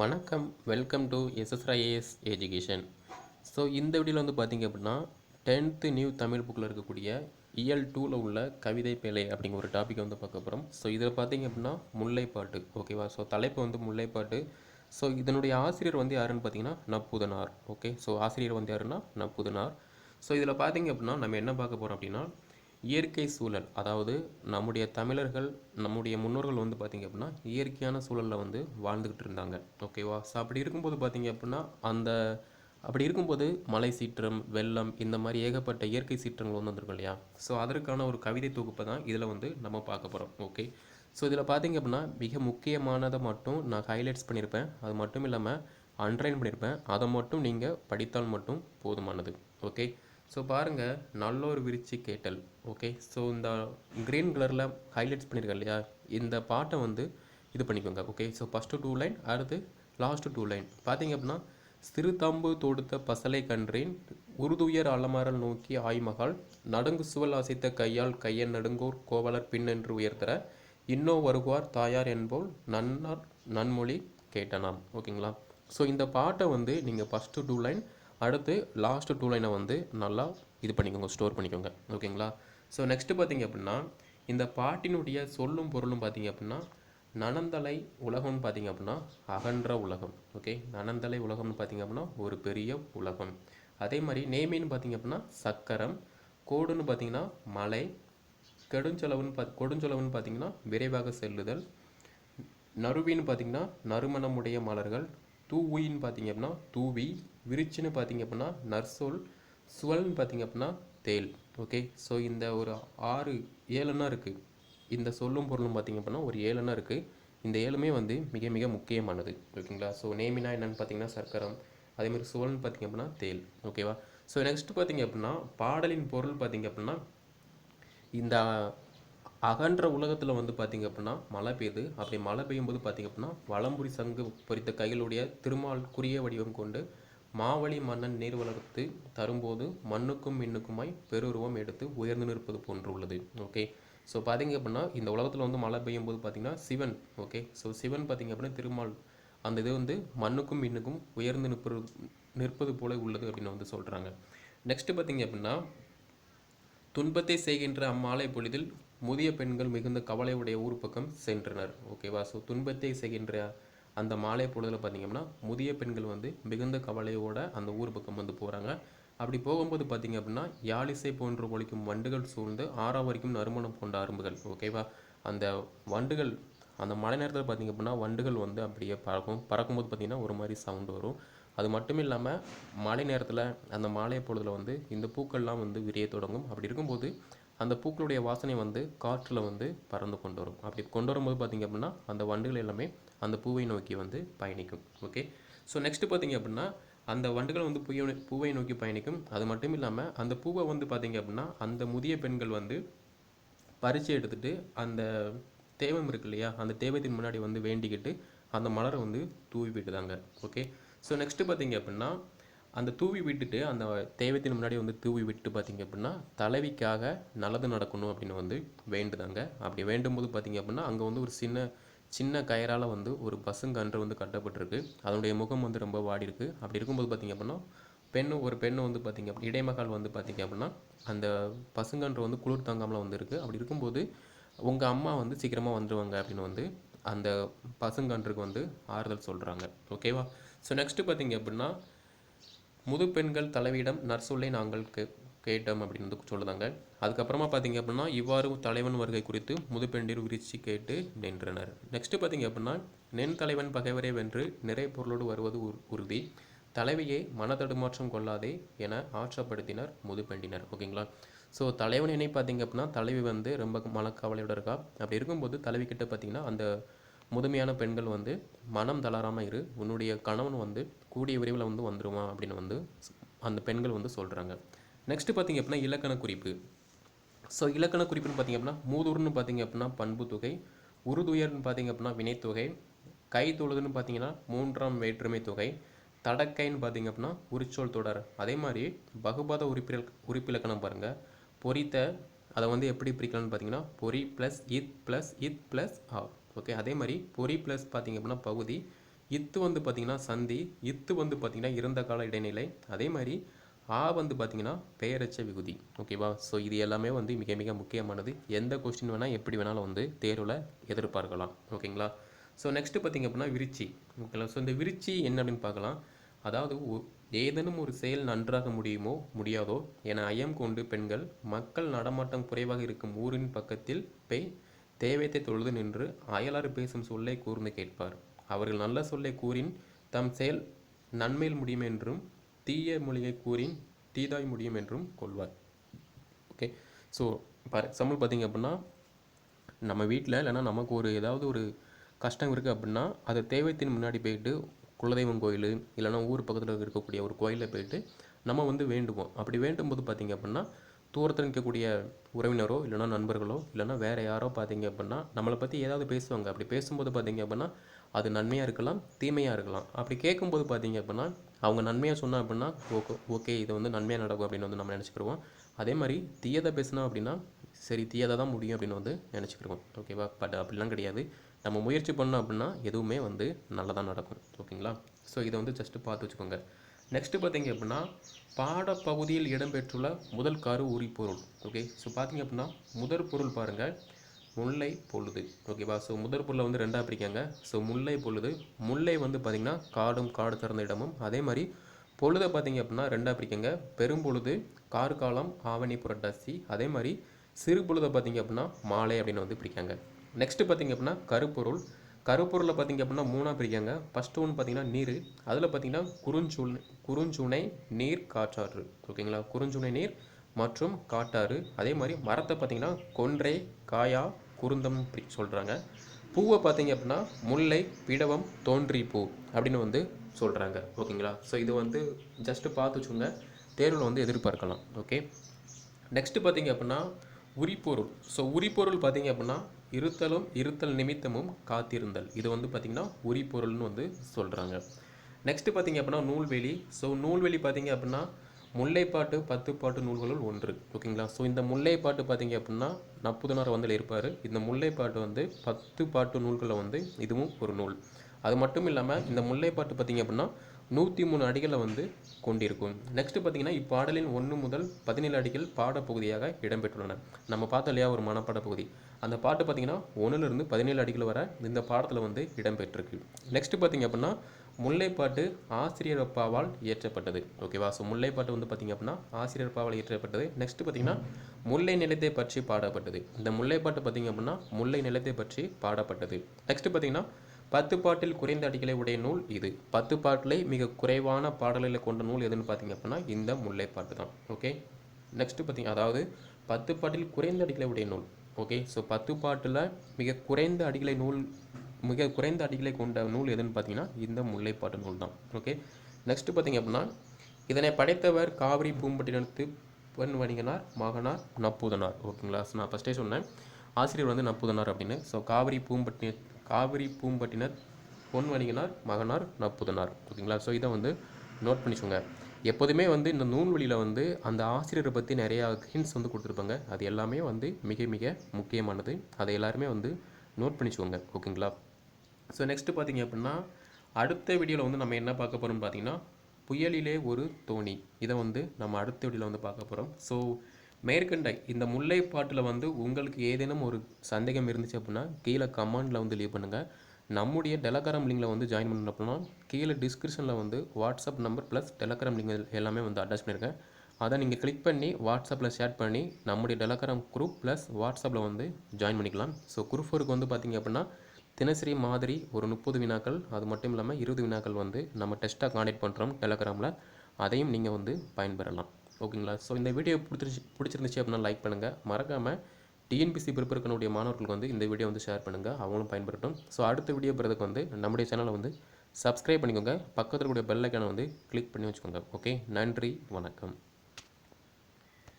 வணக்கம். Welcome to SSIAS education so இந்த வீடியோவில் வந்து பார்த்தீங்க அப்படின்னா டென்த்து நியூ தமிழ் புக்கில் இருக்கக்கூடிய இயல் டூவில் உள்ள கவிதை பேழை அப்படிங்கிற ஒரு டாப்பிக்கை வந்து பார்க்க போகிறோம் ஸோ இதில் பார்த்தீங்க அப்படின்னா முல்லைப்பாட்டு ஓகேவா ஸோ தலைப்பு வந்து முல்லைப்பாட்டு. ஸோ இதனுடைய ஆசிரியர் வந்து யாருன்னு பார்த்தீங்கன்னா நப்புதனார் ஓகே ஸோ ஆசிரியர் வந்து யாருன்னா நப்புதனார். ஸோ இதில் பார்த்திங்க அப்படின்னா நம்ம என்ன பார்க்க போகிறோம் அப்படின்னா இயற்கை சூழல் அதாவது நம்முடைய தமிழர்கள் நம்முடைய முன்னோர்கள் வந்து பார்த்திங்க அப்படின்னா இயற்கையான சூழலில் வந்து வாழ்ந்துக்கிட்டு இருந்தாங்க. ஓகேவா ஸோ அப்படி இருக்கும்போது பார்த்திங்க அப்படின்னா அந்த அப்படி இருக்கும்போது மலை சீற்றம் வெள்ளம் இந்த மாதிரி ஏகப்பட்ட இயற்கை சீற்றங்கள் வந்து வந்திருக்கும் இல்லையா? ஸோ அதற்கான ஒரு கவிதை தொகுப்பை தான் இதில் வந்து நம்ம பார்க்க போகிறோம் ஓகே ஸோ இதில் பார்த்திங்க அப்படின்னா மிக முக்கியமானதை மட்டும் நான் ஹைலைட்ஸ் பண்ணியிருப்பேன் அது மட்டும் இல்லாமல் அண்ட்ரைன் பண்ணியிருப்பேன் அதை மட்டும் நீங்கள் படித்தால் மட்டும் போதுமானது. ஓகே ஸோ பாருங்கள் நல்ல ஒரு விரிச்சி கேட்டல் ஓகே ஸோ இந்த க்ரீன் கலரில் ஹைலைட்ஸ் பண்ணியிருக்கேன் இல்லையா? இந்த பாட்டை வந்து இது பண்ணிக்கோங்க okay so first two line அடுத்து லாஸ்ட்டு டூ லைன் பார்த்தீங்க அப்படின்னா சிறு தம்பு தொடுத்த பசலை கன்றேன் உருதுயர் அலமரல் நோக்கி ஆய்மகால் நடுங்கு சுவல் அசைத்த கையால் கையன் நடுங்கோர் கோவலர் பின்னென்று உயர்த்தர இன்னோ வருவார் தாயார் என்போல் நன்னார் நன்மொழி கேட்டனாம் ஓகேங்களா ஸோ இந்த பாட்டை வந்து நீங்கள் ஃபஸ்ட்டு டூ லைன் அடுத்து லாஸ்ட்டு டூ லைனை வந்து நல்லா இது பண்ணிக்கோங்க ஸ்டோர் பண்ணிக்கோங்க. ஓகேங்களா? ஸோ நெக்ஸ்ட்டு பார்த்தீங்க அப்படின்னா இந்த பாட்டினுடைய சொல்லும் பொருளும் பார்த்தீங்க அப்படின்னா நனந்தலை உலகம்னு பார்த்தீங்க அப்படின்னா அகன்ற உலகம். ஓகே? நனந்தலை உலகம்னு பார்த்தீங்க அப்படின்னா ஒரு பெரிய உலகம். அதே மாதிரி நேமின்னு பார்த்தீங்க அப்படின்னா சக்கரம். கோடுன்னு பார்த்தீங்கன்னா மலை. கெடுஞ்செலவுன்னு பாத் கொடுஞ்செலவுன்னு பார்த்தீங்கன்னா விரைவாக செல்லுதல். நறுவின்னு பார்த்தீங்கன்னா நறுமணமுடைய மலர்கள். தூவின்னு பார்த்தீங்க அப்படின்னா தூவி விரிச்சுன்னு பார்த்தீங்க அப்படின்னா நர்சோல் சுவல்னு பார்த்தீங்க அப்படின்னா தேல் ஓகே? ஸோ இந்த ஒரு ஆறு ஏழுனா இருக்குது இந்த சொல்லும் பொருளும் பார்த்தீங்க அப்படின்னா ஒரு ஏழுனா இருக்குது இந்த ஏழுமே வந்து மிக மிக முக்கியமானது. ஓகேங்களா? ஸோ நேமினா என்னன்னு பார்த்தீங்கன்னா சர்க்கரம் அதேமாதிரி சுவல்னு பார்த்தீங்க அப்படின்னா தேல் ஓகேவா? ஸோ நெக்ஸ்ட் பார்த்தீங்க அப்படின்னா பாடலின் பொருள் பார்த்தீங்க அப்படின்னா இந்த அகன்ற உலகத்தில் வந்து பார்த்திங்க அப்படின்னா மழை பெய்யுது. அப்படி மழை பெய்யும்போது பார்த்திங்க அப்படின்னா வளம்புரி சங்கு பொறித்த கைகளுடைய திருமால் குறிய வடிவம் கொண்டு மாவழி மன்னன் நீர் வளர்த்து தரும்போது மண்ணுக்கும் மின்னுக்குமாய் பெருருவம் எடுத்து உயர்ந்து நிற்பது போன்று உள்ளது. ஓகே. ஸோ பார்த்திங்க அப்படின்னா இந்த உலகத்தில் வந்து மழை பெய்யும் போது பார்த்திங்கன்னா சிவன் ஓகே. ஸோ சிவன் பார்த்திங்க அப்படின்னா திருமால் அந்த இது வந்து மண்ணுக்கும் மின்னுக்கும் உயர்ந்து நிற்பது நிற்பது போல உள்ளது அப்படின்னு வந்து சொல்கிறாங்க நெக்ஸ்ட்டு பார்த்திங்க அப்படின்னா துன்பத்தை செய்கின்ற அம்மாலை பொழுதில் முதிய பெண்கள் மிகுந்த கவலையுடைய ஊர் பக்கம் சென்றனர். ஓகேவா ஸோ துன்பத்தை செய்கின்ற அந்த மாலை பொழுதில் பார்த்தீங்கன்னா முதிய பெண்கள் வந்து மிகுந்த கவலையோட அந்த ஊர் பக்கம் வந்து போகிறாங்க அப்படி போகும்போது பார்த்தீங்க அப்படின்னா யாழிசை போன்று ஒழிக்கும் வண்டுகள் சூழ்ந்து ஆறாம் வரைக்கும் நறுமணம் கொண்ட அரும்புகள். ஓகேவா அந்த வண்டுகள் அந்த மழை நேரத்தில் பார்த்தீங்க அப்படின்னா வண்டுகள் வந்து அப்படியே பறக்கும். பறக்கும்போது பார்த்தீங்கன்னா ஒரு மாதிரி சவுண்டு வரும். அது மட்டும் இல்லாமல் மாலை நேரத்தில் அந்த மாலை பொழுதில் வந்து இந்த பூக்கள்லாம் வந்து விரிய தொடங்கும். அப்படி இருக்கும்போது அந்த பூக்களுடைய வாசனை வந்து காற்றில் வந்து பறந்து கொண்டு வரும். அப்படி கொண்டு வரும்போது பார்த்திங்க அப்படின்னா அந்த வண்டுகள் எல்லாமே அந்த பூவை நோக்கி வந்து பயணிக்கும். ஓகே ஸோ நெக்ஸ்ட்டு பார்த்திங்க அப்படின்னா அந்த வண்டுகள் வந்து பூவை பூவை நோக்கி பயணிக்கும். அது மட்டும் இல்லாமல் அந்த பூவை வந்து பார்த்திங்க அப்படின்னா அந்த முதிய பெண்கள் வந்து பறித்து எடுத்துகிட்டு அந்த தேவம் இருக்கு இல்லையா? அந்த தேவத்தின் முன்னாடி வந்து வேண்டிக்கிட்டு அந்த மலரை வந்து தூவி விட்டுதாங்க ஓகே ஸோ நெக்ஸ்ட்டு பார்த்தீங்க அப்படின்னா அந்த தூவி விட்டுட்டு அந்த தெய்வத்தின் முன்னாடி வந்து தூவி விட்டு பார்த்தீங்க அப்படின்னா தலைவிக்காக நல்லது நடக்கணும் அப்படின்னு வந்து வேண்டுதாங்க. அப்படி வேண்டும் போது பார்த்தீங்க அப்படின்னா அங்கே வந்து ஒரு சின்ன சின்ன கயரால் வந்து ஒரு பசுங்கன்று வந்து கட்டப்பட்டிருக்கு. அதனுடைய முகம் வந்து ரொம்ப வாடி இருக்குது அப்படி இருக்கும்போது பார்த்தீங்க அப்படின்னா பெண்ணு ஒரு பெண்ணு வந்து பார்த்தீங்க அப்படி இடைமகால் வந்து பார்த்தீங்க அப்படின்னா அந்த பசுங்கன்று வந்து குளிர் தங்காமல் வந்து இருக்குது அப்படி இருக்கும்போது உங்கள் அம்மா வந்து சீக்கிரமாக வந்துடுவாங்க அப்படின்னு வந்து அந்த பசுங்கன்றுக்கு வந்து ஆறுதல் சொல்கிறாங்க ஓகேவா? ஸோ நெக்ஸ்ட்டு பார்த்தீங்க அப்படின்னா முது பெண்கள் தலைவியிடம் நர்சொல்லை நாங்கள் கே கேட்டோம் அப்படின்னு வந்து சொல்லுதாங்க. அதுக்கப்புறமா பார்த்தீங்க அப்படின்னா இவ்வாறு தலைவன் வருகை குறித்து முது பெண்டிர் விரிச்சி கேட்டு நின்றனர். நெக்ஸ்ட்டு பார்த்தீங்க அப்படின்னா நென் தலைவன் பகைவரே வென்று நிறை பொருளோடு வருவது உறுதி. தலைவியை மனதடுமாற்றம் கொள்ளாதே என ஆற்றப்படுத்தினர் முது பெண்டினர். ஓகேங்களா? ஸோ தலைவன் என்னை பார்த்தீங்க அப்படின்னா தலைவி வந்து ரொம்ப மனக்கவலையோட இருக்கா. அப்படி இருக்கும்போது தலைவி கிட்ட பார்த்தீங்கன்னா அந்த முதுமையான பெண்கள் வந்து மனம் தளராமல் இரு உன்னுடைய கணவன் வந்து கூடிய விரைவில் வந்து வந்துடுவான் அப்படின்னு வந்து அந்த பெண்கள் வந்து சொல்கிறாங்க நெக்ஸ்ட்டு பார்த்தீங்க அப்படின்னா இலக்கண குறிப்பு. ஸோ இலக்கண குறிப்புன்னு பார்த்தீங்க அப்படின்னா மூதூர்னு பார்த்திங்க அப்படின்னா பண்பு தொகை உருதுயர்னு பார்த்திங்க அப்படின்னா வினைத்தொகை கை தொழுதுன்னு பார்த்தீங்கன்னா மூன்றாம் வேற்றுமை தொகை தடக்கைன்னு பார்த்திங்க அப்படின்னா உரிச்சொல் தொடர். அதே மாதிரி பகுபாத உறுப்பில் உறுப்பிலக்கணம் பாருங்கள் பொறித்த அதை வந்து எப்படி பிரிக்கலாம்னு பார்த்தீங்கன்னா பொறி ப்ளஸ் இத் ப்ளஸ் இத் ப்ளஸ் ஆ. ஓகே அதே மாதிரி பொறி ப்ளஸ் பார்த்திங்க அப்படின்னா பகுதி இத்து வந்து பார்த்திங்கன்னா சந்தி இத்து வந்து பார்த்திங்கன்னா இறந்த கால இடைநிலை அதே மாதிரி ஆ வந்து பார்த்திங்கன்னா பெயரச்ச விகுதி. ஓகேவா ஸோ இது எல்லாமே வந்து மிக மிக முக்கியமானது. எந்த கொஸ்டின் வேணால் எப்படி வேணாலும் வந்து தேர்வில் எதிர்பார்க்கலாம். ஓகேங்களா ஸோ நெக்ஸ்ட்டு பார்த்திங்க அப்படின்னா விருச்சி. ஓகேங்களா ஸோ இந்த விருச்சி என்ன அப்படின்னு பார்க்கலாம். அதாவது ஒ- ஏதேனும் ஒரு செயல் நன்றாக முடியுமோ முடியாதோ என ஐயம் கொண்டு பெண்கள் மக்கள் நடமாட்டம் குறைவாக இருக்கும் ஊரின் பக்கத்தில் போய் தேவையத்தை தொழுது நின்று அயலார் பேசும் சொல்லை கூர்ந்து கேட்பார். அவர்கள் நல்ல சொல்லை கூறின் தம் செயல் நன்மையில் முடியும் என்றும் தீய மொழியை கூறின் தீதாய் முடியும் என்றும் கொள்வார். ஓகே ஸோ ஃபார் எக்ஸாம்பிள் பார்த்தீங்க அப்படின்னா நம்ம வீட்டில் இல்லைன்னா நமக்கு ஒரு ஏதாவது ஒரு கஷ்டம் இருக்குது அப்படின்னா அது தேவைத்தின் முன்னாடி போயிட்டு குலதெய்வம் கோயில் இல்லைன்னா ஊர் பக்கத்தில் இருக்கக்கூடிய ஒரு கோயிலில் போயிட்டு நம்ம வந்து வேண்டுவோம். அப்படி வேண்டும் போது பார்த்தீங்க அப்படின்னா தூரத்தில் நிற்கக்கூடிய உறவினரோ இல்லைனா நண்பர்களோ இல்லைன்னா வேறு யாரோ பார்த்தீங்க அப்படின்னா நம்மளை பற்றி ஏதாவது பேசுவாங்க. அப்படி பேசும்போது பார்த்தீங்க அப்படின்னா அது நன்மையாக இருக்கலாம் தீமையாக இருக்கலாம். அப்படி கேட்கும்போது பார்த்தீங்க அப்படின்னா அவங்க நன்மையாக சொன்னால் அப்படின்னா ஓகே ஓகே இது வந்து நன்மையாக நடக்கும் அப்படின்னு வந்து நம்ம நினச்சிக்கிடுவோம் அதே மாதிரி தீயதை பேசினா அப்படின்னா சரி தீயதாக தான் முடியும் அப்படின்னு வந்து நினச்சிக்கிடுவோம் ஓகேவா பட் அப்படிலாம் கிடையாது. நம்ம முயற்சி பண்ணோம் அப்படின்னா எதுவுமே வந்து நல்லதாக நடக்கும். ஓகேங்களா ஸோ இதை வந்து ஜஸ்ட்டு பார்த்து வச்சுக்கோங்க. நெக்ஸ்ட்டு பார்த்தீங்க அப்படின்னா பாடப்பகுதியில் இடம்பெற்றுள்ள முதல் கரு உரிப்பொருள் ஓகே ஸோ பார்த்தீங்க அப்படின்னா முதற் பொருள் பாருங்கள் முல்லை பொழுது. ஓகேவா ஸோ முதற் பொருளை வந்து ரெண்டாக பிரிக்காங்க. ஸோ முல்லை பொழுது. முல்லை வந்து பார்த்திங்கன்னா காடும் காடு திறந்த இடமும். அதே மாதிரி பொழுதை பார்த்தீங்க அப்படின்னா ரெண்டாக பிரிக்கங்க. பெரும்பொழுது கார் காலம் ஆவணி புரட்டாசி. அதே மாதிரி சிறு பொழுதை பார்த்தீங்க அப்படின்னா மாலை அப்படின்னு வந்து பிரிக்காங்க. நெக்ஸ்ட்டு பார்த்தீங்க அப்படின்னா கருப்பொருள். கருப்பொருளை பார்த்தீங்க அப்படின்னா மூணாக பிரிக்காங்க ஃபஸ்ட்டு ஒன்று பார்த்தீங்கன்னா நீர் அதில் பார்த்தீங்கன்னா குறுஞ்சுள் குறுஞ்சுனை நீர் காற்றாறு. ஓகேங்களா? குறுஞ்சுனை நீர் மற்றும் காட்டாறு அதே மாதிரி மரத்தை பார்த்தீங்கன்னா கொன்றை காயா குருந்தம் சொல்கிறாங்க பூவை பார்த்தீங்க அப்படின்னா முல்லை பிடவம் தோன்றி பூ அப்படின்னு வந்து சொல்கிறாங்க ஓகேங்களா? ஸோ இது வந்து ஜஸ்ட்டு பார்த்து வச்சுங்க தேர்வில் வந்து எதிர்பார்க்கலாம். ஓகே நெக்ஸ்ட்டு பார்த்தீங்க அப்படின்னா உரிப்பொருள். ஸோ உரிப்பொருள் பார்த்தீங்க அப்படின்னா இருத்தலும் இருத்தல் நிமித்தமும் காத்திருந்தல். இது வந்து பார்த்திங்கன்னா உரிப்பொருள்னு வந்து சொல்கிறாங்க நெக்ஸ்ட்டு பார்த்திங்க அப்படின்னா நூல்வெளி. ஸோ நூல்வெளி பார்த்தீங்க அப்படின்னா முல்லைப்பாட்டு பத்து பாட்டு நூல்களுள் ஒன்று. ஓகேங்களா? ஸோ இந்த முல்லைப்பாட்டு பார்த்தீங்க அப்படின்னா நப்புதனார் வந்து இருப்பார். இந்த முல்லைப்பாட்டு வந்து பத்து பாட்டு நூல்களில் வந்து இதுவும் ஒரு நூல். அது மட்டும் இல்லாமல் இந்த முல்லைப்பாட்டு பார்த்திங்க அப்படின்னா நூற்றி மூணு அடிகளை வந்து கொண்டிருக்கும். நெக்ஸ்ட் பார்த்தீங்கன்னா இப்பாடலின் ஒன்று முதல் பதினேழு அடிகள் பாடப்பகுதியாக இடம்பெற்றுள்ளன. நம்ம பார்த்தோம் இல்லையா ஒரு மனப்பாட பகுதி. அந்த பாட்டு பார்த்தீங்கன்னா ஒன்றுலேருந்து பதினேழு அடிகள் வர இந்த பாடத்தில் வந்து இடம்பெற்றிருக்கு. நெக்ஸ்ட் பார்த்தீங்க அப்படின்னா முல்லைப்பாட்டு ஆசிரியர் அப்பாவால் இயற்றப்பட்டது. ஓகேவா ஸோ முல்லைப்பாட்டு வந்து பார்த்தீங்க அப்படின்னா ஆசிரியர் அப்பாவால் இயற்றப்பட்டது. நெக்ஸ்ட் பார்த்தீங்கன்னா முல்லை நிலத்தை பற்றி பாடப்பட்டது. இந்த முல்லைப்பாட்டு பார்த்தீங்க அப்படின்னா முல்லை நிலத்தை பற்றி பாடப்பட்டது. நெக்ஸ்ட் பார்த்தீங்கன்னா பத்து பாட்டில் குறைந்த அடிகளை உடைய நூல் இது. பத்து பாட்டிலே மிக குறைவான பாடல்களை கொண்ட நூல் எதுன்னு பார்த்தீங்க அப்படின்னா இந்த முல்லைப்பாட்டு தான். ஓகே நெக்ஸ்ட்டு பார்த்தீங்க அதாவது பத்து பாட்டில் குறைந்த அடிகளை உடைய நூல். ஓகே ஸோ பத்து பாட்டில் மிக குறைந்த அடிகளை நூல் மிக குறைந்த அடிகளை கொண்ட நூல் எதுன்னு பார்த்தீங்கன்னா இந்த முல்லைப்பாட்டு நூல் தான் ஓகே நெக்ஸ்ட்டு பார்த்தீங்க அப்படின்னா இதனை படைத்தவர் காவிரி பூம்பட்டினத்து பெண் வணிகனார் மகனார் நப்பூதனார். ஓகேங்களா ஸோ நான் ஃபஸ்ட்டே சொன்னேன். ஆசிரியர் வந்து நப்பூதனார் அப்படின்னு. ஸோ காவிரி பூம்பட்டின காவிரி பூம்பட்டினர் பொன் வணிகனார் மகனார் நப்புதனார். ஓகேங்களா ஸோ இதை வந்து நோட் பண்ணிக்கோங்க எப்போதுமே வந்து இந்த நூல்வழியில் வந்து அந்த ஆசிரியரை பற்றி நிறையா ஹிண்ட்ஸ் வந்து கொடுத்துருப்பாங்க. அது எல்லாமே வந்து மிக மிக முக்கியமானது. அதை எல்லாருமே வந்து நோட் பண்ணிச்சுக்கோங்க. ஓகேங்களா? ஸோ நெக்ஸ்ட்டு பார்த்தீங்க அப்படின்னா அடுத்த வீடியோவில் வந்து நம்ம என்ன பார்க்க போகிறோம்னு பார்த்தீங்கன்னா புயலிலே ஒரு தோணி. இதை வந்து நம்ம அடுத்த வீடியோவில் வந்து பார்க்க போகிறோம் ஸோ மேற்கண்ட இந்த முல்லை பாட்டில் வந்து உங்களுக்கு ஏதேனும் ஒரு சந்தேகம் இருந்துச்சு அப்படின்னா கீழே கமெண்டில் வந்து லீவ் பண்ணுங்கள் நம்முடைய டெலகிராம் லிங்கில் வந்து ஜாயின் பண்ணணும் அப்படின்னா கீழே டிஸ்கிரிப்ஷனில் வந்து WhatsApp number plus Telegram link எல்லாமே வந்து அட்டாச் பண்ணியிருக்கேன் அதை நீங்கள் கிளிக் பண்ணி வாட்ஸ்அப்பில் ஷேர் பண்ணி நம்முடைய டெலகிராம் குரூப் ப்ளஸ் வாட்ஸ்அப்பில் வந்து ஜாயின் பண்ணிக்கலாம். ஸோ குரூப் ஃபோருக்கு வந்து பார்த்திங்க அப்படின்னா தினசரி மாதிரி ஒரு முப்பது வினாக்கள் அது மட்டும் இல்லாமல் இருபது வினாக்கள் வந்து நம்ம டெஸ்ட்டாக காண்டக்ட் பண்ணுறோம் டெலகிராமில் அதையும் நீங்கள் வந்து பயன்பெறலாம். ஓகேங்களா? ஸோ இந்த வீடியோ பிடிச்சிருச்சு பிடிச்சிருந்துச்சு அப்படின்னா லைக் பண்ணுங்கள் மறக்காமல் டிஎன்பிசி பிரிப்பருக்கனுடைய மாணவர்களுக்கு வந்து இந்த வீடியோ வந்து ஷேர் பண்ணுங்கள் அவங்களும் பயன்படுத்தும் ஸோ அடுத்த வீடியோ பிறகு வந்து நம்முடைய சேனலை வந்து சப்ஸ்கிரைப் பண்ணிக்கோங்க. பக்கத்தில் கூடிய பெல் ஐக்கானை வந்து கிளிக் பண்ணி வச்சுக்கோங்க. ஓகே நன்றி. வணக்கம்.